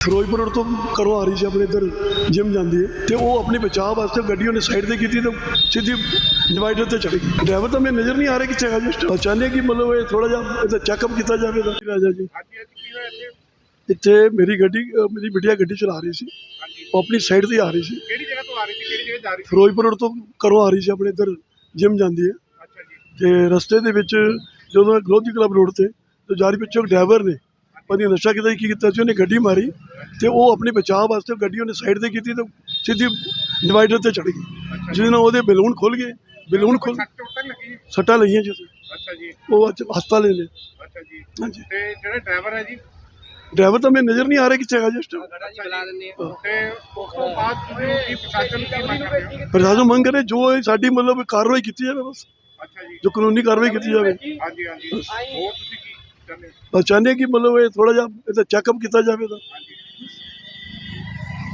ਫਿਰੋਜ਼ਪੁਰ ਤੋਂ ਘਰੋਂ ਆ ਰਹੀ ਸੀ ਆਪਣੇ ਇੱਧਰ ਜਿਮ ਜਾਂਦੀ ਹੈ ਤੇ ਉਹ ਆਪਣੇ ਬਚਾਅ ਵਾਸਤੇ ਗੱਡੀ ਉਹਨੇ ਸਾਈਡ ਤੇ ਕੀਤੀ ਤੇ ਸਿੱਧੀ ਡਿਵਾਈਡਰ ਤੇ ਚੜ ਗਈ ਡਰਾਈਵਰ ਤਾਂ ਮੈਨੂੰ ਨਜ਼ਰ ਨਹੀਂ ਆ ਰਿਹਾ ਕਿ ਹੈਗਾ ਜਸਟ ਚਾਹੁੰਦੇ ਕਿ ਮਤਲਬ ਇਹ ਥੋੜਾ ਜਿਹਾ ਇਹਦਾ ਚੈੱਕਅਪ ਕੀਤਾ ਜਾਵੇ ਤਾਂ ਰਾਜਾ ਜੀ। ਹਾਂਜੀ ਅੱਜ ਕੀ ਹੋਇਆ ਇੱਥੇ? ਇੱਥੇ ਮੇਰੀ ਗੱਡੀ ਮੇਰੀ ਬਿਟੀਆ ਗੱਡੀ ਚਲਾ ਰਹੀ ਸੀ। ਉਹ ਆਪਣੀ ਸਾਈਡ ਤੇ ਆ ਰਹੀ ਸੀ। ਕਿਹੜੀ ਜਗ੍ਹਾ ਤੋਂ ਆ ਰਹੀ ਸੀ? ਕਿਹੜੀ ਜਗ੍ਹਾ ਜਾ ਰਹੀ ਸੀ? ਫਿਰੋਜ਼ਪੁਰ ਤੋਂ ਘਰੋਂ ਆ ਰਹੀ ਸੀ ਆਪਣੇ ਇੱਧਰ ਜਿਮ ਜਾਂਦੀ ਹੈ। ਅੱਛਾ ਜੀ। ਤੇ ਰਸਤੇ ਦੇ ਵਿੱਚ ਜਦੋਂ ਗਲੋਦੀ ਕਲੱਬ ਰੋਡ ਤੇ ਤੇ ਜਾਰੀ ਪਿੱਛੋਂ ਡਰਾਈਵਰ ਨੇ ਪਤਾ ਨਹੀਂ ਨਸ਼ਾ ਕਿਤਾ ਕੀ ਕੀਤਾ ਸੀ ਉਹਨੇ ਗੱਡੀ ਮਾਰੀ ਤੇ ਉਹ ਆਪਣੇ ਬਚਾਅ ਵਾਸਤੇ ਗੱਡੀ ਉਹਨੇ ਸਾਈਡ ਤੇ ਕੀਤੀ ਤੇ ਸਿੱਧੀ ਡਿਵਾਈਡਰ ਤੇ ਚੜ ਗਈ। ਜਿਹਦੇ ਨਾਲ ਉਹਦੇ ਬੈਲੂਨ ਖੁੱਲ ਗਏ ਬੈਲੂਨ ਖੁੱਲ ਸੱਟ ਅੱਛਾ ਜੀ। ਉਹ ਅੱਜ ਹਸਪਤਾਲ ਨੇ ਅੱਛਾ ਜੀ। ਹਾਂਜੀ। ਤੇ ਜਿਹੜਾ ਡਰਾਈਵਰ ਹੈ ਜੀ? ਡਰਾਈਵਰ ਤਾਂ ਮੈਨੂੰ ਨਜ਼ਰ ਨਹੀਂ ਆ ਰਿਹਾ ਕਿ ਹੈਗਾ ਜਸਟ ਪ੍ਰਸ਼ਾਸਨ ਮੰਗ ਕਰੇ ਜੋ ਸਾਡੀ ਮਤਲਬ ਕਾਰਵਾਈ ਕੀਤੀ ਜਾਵੇ ਬਸ। ਅੱਛਾ ਜੀ। ਜੋ ਕਾਨੂੰਨੀ ਕਾਰਵਾਈ ਕੀਤੀ ਜਾਵੇ। ਹਾਂਜੀ ਹਾਂਜੀ। ਹੋਰ ਤੁਸੀਂ ਚਾਹੁੰਦੇ ਚਾਹੁੰਦੇ ਹਾਂ ਕਿ ਮਤਲਬ ਇਹ ਥੋੜਾ ਜਿਹਾ ਇਹਦਾ ਚੈੱਕਅਪ ਕੀਤਾ ਜਾਵੇ ਤਾਂ।